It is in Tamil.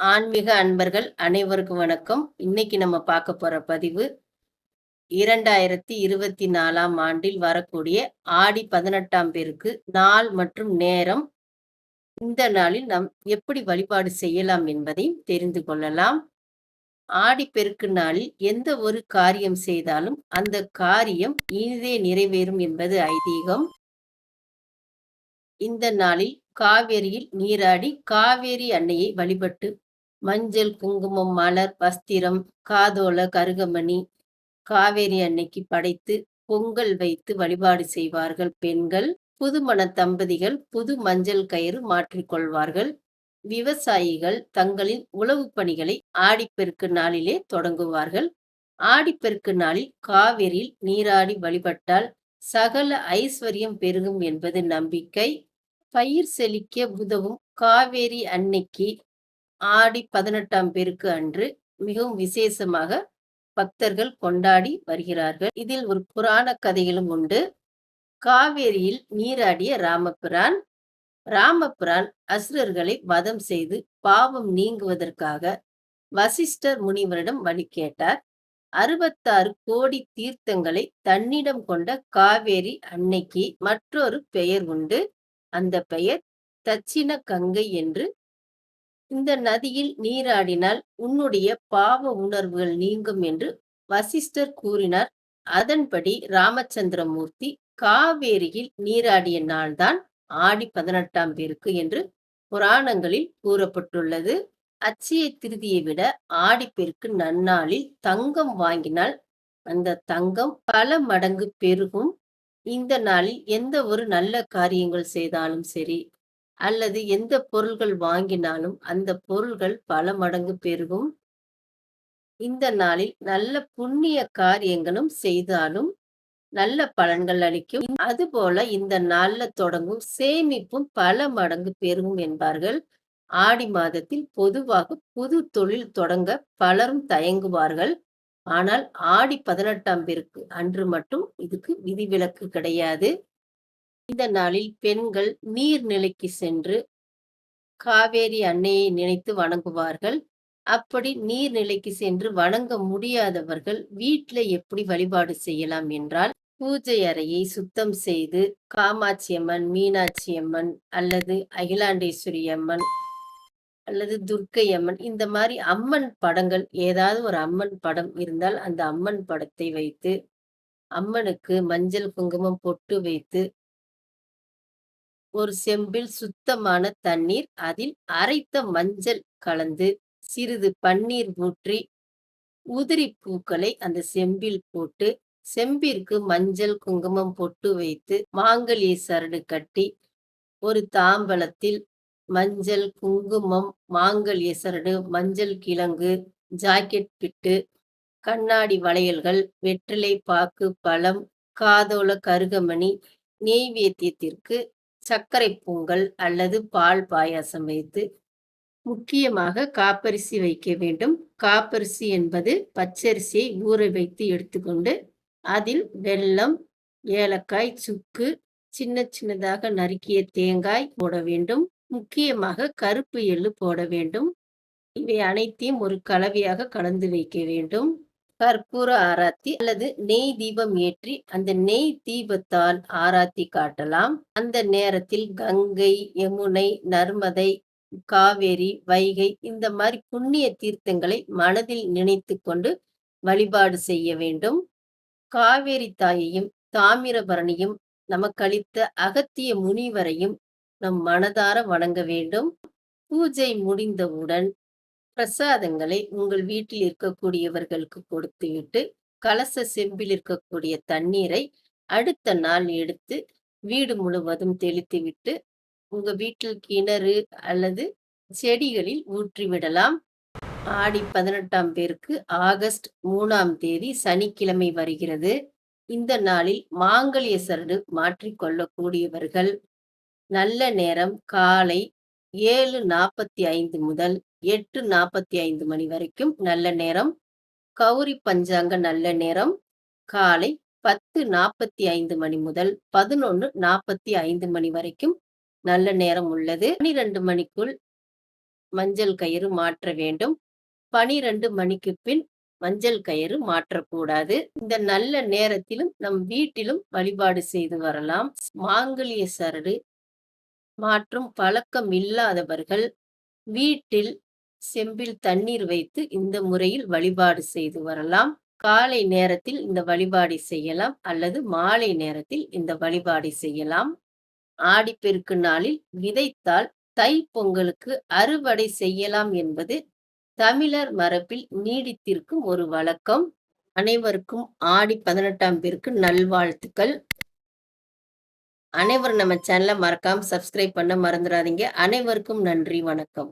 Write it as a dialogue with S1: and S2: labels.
S1: ஆன்மீக அன்பர்கள் அனைவருக்கும் வணக்கம். இன்னைக்கு நம்ம பார்க்க போற பதிவு இரண்டாயிரத்தி இருபத்தி நாலாம் ஆண்டில் வரக்கூடிய ஆடி பதினெட்டாம் பேருக்கு நாள் மற்றும் நேரம் இந்த நாளில் நாம் எப்படி வழிபாடு செய்யலாம் என்பதையும் தெரிந்து கொள்ளலாம். ஆடி பெருக்கு நாளில் எந்த ஒரு காரியம் செய்தாலும் அந்த காரியம் இனிதே நிறைவேறும் என்பது ஐதீகம். இந்த நாளில் காவேரியில் நீராடி காவேரி அன்னையை வழிபட்டு மஞ்சள் குங்குமம் மலர் வஸ்திரம் காதோல கருகமணி காவேரி அன்னைக்கு படைத்து பொங்கல் வைத்து வழிபாடு செய்வார்கள். பெண்கள் புதுமண தம்பதிகள் புது மஞ்சள் கயிறு மாற்றிக்கொள்வார்கள் விவசாயிகள் தங்களின் உழவு பணிகளை ஆடிப்பெருக்கு நாளிலே தொடங்குவார்கள். ஆடிப்பெருக்கு நாளில் காவிரியில் நீராடி வழிபட்டால் சகல ஐஸ்வர்யம் பெருகும் என்பது நம்பிக்கை. பயிர் செழிக்க உதவும் காவேரி அன்னைக்கு ஆடி பதினெட்டாம் பெருக்கு அன்று மிகவும் விசேஷமாக பக்தர்கள் கொண்டாடி வருகிறார்கள். இதில் ஒரு புராண கதைகளும் உண்டு. காவேரியில் நீராடிய ராமபிரான் ராமபிரான் அசுரர்களை வதம் செய்து பாவம் நீங்குவதற்காக வசிஷ்டர் முனிவரிடம் வழி கேட்டார். அறுபத்தாறு கோடி தீர்த்தங்களை தன்னிடம் கொண்ட காவேரி அன்னைக்கு மற்றொரு பெயர் உண்டு. அந்த பெயர் தட்சிண கங்கை என்று இந்த நதியில் நீராடினால் உன்னுடைய பாவ உணர்வுகள் நீங்கும் என்று வசிஷ்டர் கூறினார். அதன்படி ராமச்சந்திரமூர்த்தி காவேரியில் நீராடிய நாள்தான் ஆடி பதினெட்டாம் பேருக்கு என்று புராணங்களில் கூறப்பட்டுள்ளது. அச்சய திருதியை விட ஆடிப்பெருக்கு நன்னாளில் தங்கம் வாங்கினால் அந்த தங்கம் பல மடங்கு பெருகும். இந்த நாளில் எந்த ஒரு நல்ல காரியங்கள் செய்தாலும் சரி அல்லது எந்த பொருள்கள் வாங்கினாலும் அந்த பொருள்கள் பல மடங்கு பெருகும். இந்த நாளில் நல்ல புண்ணிய காரியங்களும் செய்தாலும் நல்ல பலன்கள் அளிக்கும். அதுபோல இந்த நாள்ல தொடங்கும் சேமிப்பும் பல மடங்கு பெருகும் என்பார்கள். ஆடி மாதத்தில் பொதுவாக புது தொழில் தொடங்க பலரும் தயங்குவார்கள். ஆனால் ஆடி பதினெட்டாம் பேருக்கு அன்று மட்டும் இதுக்கு விதிவிலக்கு கிடையாது. இந்த நாளில் பெண்கள் நீர்நிலைக்கு சென்று காவேரி அன்னையை நினைத்து வணங்குவார்கள். அப்படி நீர்நிலைக்கு சென்று வணங்க முடியாதவர்கள் வீட்டில் எப்படி வழிபாடு செய்யலாம் என்றால் பூஜை அறையை சுத்தம் செய்து காமாட்சி அம்மன் மீனாட்சி அம்மன் அல்லது அகிலாண்டேஸ்வரி அம்மன் அல்லது துர்க்கை அம்மன் இந்த மாதிரி அம்மன் படங்கள் ஏதாவது ஒரு அம்மன் படம் இருந்தால் அந்த அம்மன் படத்தை வைத்து அம்மனுக்கு மஞ்சள் குங்குமம் பொட்டு வைத்து ஒரு செம்பில் சுத்தமான தண்ணீர் அதில் அரைத்த மஞ்சள் கலந்து சிறிது பன்னீர் ஊற்றி உதிரி பூக்களை அந்த செம்பில் போட்டு செம்பிற்கு மஞ்சள் குங்குமம் பொட்டு வைத்து மாங்கல்ய சரடு கட்டி ஒரு தாம்பலத்தில் மஞ்சள் குங்குமம் மாங்கல்ய சரடு மஞ்சள் கிழங்கு ஜாக்கெட் பிட்டு கண்ணாடி வளையல்கள் வெற்றிலை பாக்கு பழம் காதோல கருகமணி நெய்வேத்தியத்திற்கு சர்க்கரை பொங்கல் அல்லது பால் பாயாசம் வைத்து முக்கியமாக காப்பரிசி வைக்க வேண்டும். காப்பரிசி என்பது பச்சரிசியை ஊற வைத்து எடுத்துக்கொண்டு அதில் வெல்லம் ஏலக்காய் சுக்கு சின்ன சின்னதாக நறுக்கிய தேங்காய் போட வேண்டும். முக்கியமாக கருப்பு எள்ளு போட வேண்டும். இவை அனைத்தையும் ஒரு கலவையாக கலந்து வைக்க வேண்டும். கற்பூர ஆராத்தி அல்லது நெய் தீபம் ஏற்றி அந்த நெய் தீபத்தால் ஆராத்தி காட்டலாம். அந்த நேரத்தில் கங்கை யமுனை நர்மதை காவேரி வைகை இந்த மாதிரி புண்ணிய தீர்த்தங்களை மனதில் நினைத்து கொண்டு வழிபாடு செய்ய வேண்டும். காவேரி தாயையும் தாமிரபரணியும் நமக்களித்த அகத்திய முனிவரையும் நம் மனதார வணங்க வேண்டும். பூஜை முடிந்தவுடன் பிரசாதங்களை உங்கள் வீட்டில் இருக்கக்கூடியவர்களுக்கு கொடுத்துவிட்டு கலச செம்பில் இருக்கக்கூடிய தண்ணீரை அடுத்த நாள் எடுத்து வீடு முழுவதும் தெளித்துவிட்டு உங்க வீட்டில் கிணறு அல்லது செடிகளில் ஊற்றிவிடலாம். ஆடி பதினெட்டாம் பேருக்கு ஆகஸ்ட் மூணாம் தேதி சனிக்கிழமை வருகிறது. இந்த நாளில் மாங்கல்ய சரடு மாற்றிக்கொள்ளக்கூடியவர்கள் நல்ல நேரம் காலை ஏழு நாற்பத்தி ஐந்து முதல் எட்டு நாற்பத்தி ஐந்து மணி வரைக்கும் நல்ல நேரம். கௌரி பஞ்சாங்க நல்ல நேரம். காலை பத்து நாற்பத்தி ஐந்து மணி முதல் பதினொன்று நாற்பத்தி ஐந்து மணி வரைக்கும் நல்ல நேரம் உள்ளது. பனிரெண்டு மணிக்குள் மஞ்சள் கயிறு மாற்ற வேண்டும். பனிரெண்டு மணிக்கு பின் மஞ்சள் கயிறு மாற்றக்கூடாது. இந்த நல்ல நேரத்திலும் நம் வீட்டிலும் வழிபாடு செய்து வரலாம். மாங்கல்ய சரடு மாற்றும் பழக்கம் இல்லாதவர்கள் வீட்டில் செம்பில் தண்ணீர் வைத்து இந்த முறையில் வழிபாடு செய்து வரலாம். காலை நேரத்தில் இந்த வழிபாடு செய்யலாம் அல்லது மாலை நேரத்தில் இந்த வழிபாடு செய்யலாம். ஆடிப்பெருக்கு நாளில் விதைத்தால் தை பொங்கலுக்கு அறுவடை செய்யலாம் என்பது தமிழர் மரபில் நீடித்திருக்கும் ஒரு வழக்கம். அனைவருக்கும் ஆடி பதினெட்டாம் பேருக்கு நல்வாழ்த்துக்கள். அனைவரும் நம்ம சேனலை மறக்காம சப்ஸ்கிரைப் பண்ண மறந்துடாதீங்க. அனைவருக்கும் நன்றி வணக்கம்.